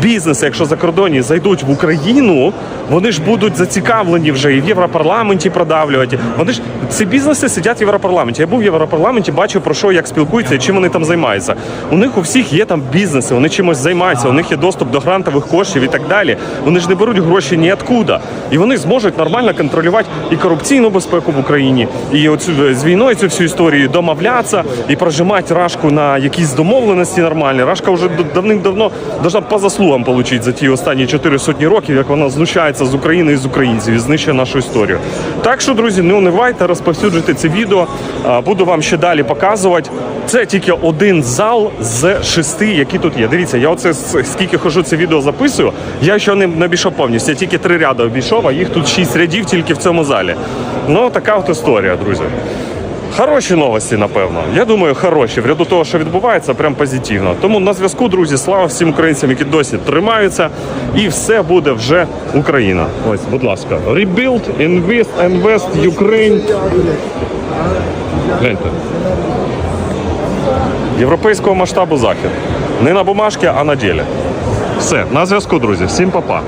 Бізнеси, якщо закордонні зайдуть в Україну, вони ж будуть зацікавлені вже і в Європарламенті продавлювати. Вони ж ці бізнеси сидять в Європарламенті. Я був в Європарламенті, бачив про що як спілкуються і чим вони там займаються. У них у всіх є там бізнеси, вони чимось займаються, у них є доступ до грантових коштів і так далі. Вони ж не беруть гроші ніоткуда. І вони зможуть нормально контролювати і корупційну безпеку в Україні, і оцю з війною цю всю історію домовлятися і прожимати рашку на якісь домовленості нормальні. Рашка вже давним-давно должна по заслугам отримати за ті останні чотири сотні років, як вона знущається з України і з українців і знищує нашу історію. Так що, друзі, не унивайте, розповсюджуйте це відео. Буду вам ще далі показувати. Це тільки один зал з шести, які тут є. Дивіться, я оце скільки хожу це відео записую. Я ще не обійшов повністю. Я тільки три ряди обійшов, а їх тут шість рядів тільки в цьому залі. Ну така от історія, друзі. Хороші новості, напевно. Я думаю, хороші. В ряду того, що відбувається, прям позитивно. Тому на зв'язку, друзі, слава всім українцям, які досі тримаються, і все буде вже Україна. Ось, будь ласка, Rebuild, Invest, Invest, Ukraine. Гляньте. Європейського масштабу захід. Не на бумажці, а на ділі. Все, на зв'язку, друзі. Всім па-па.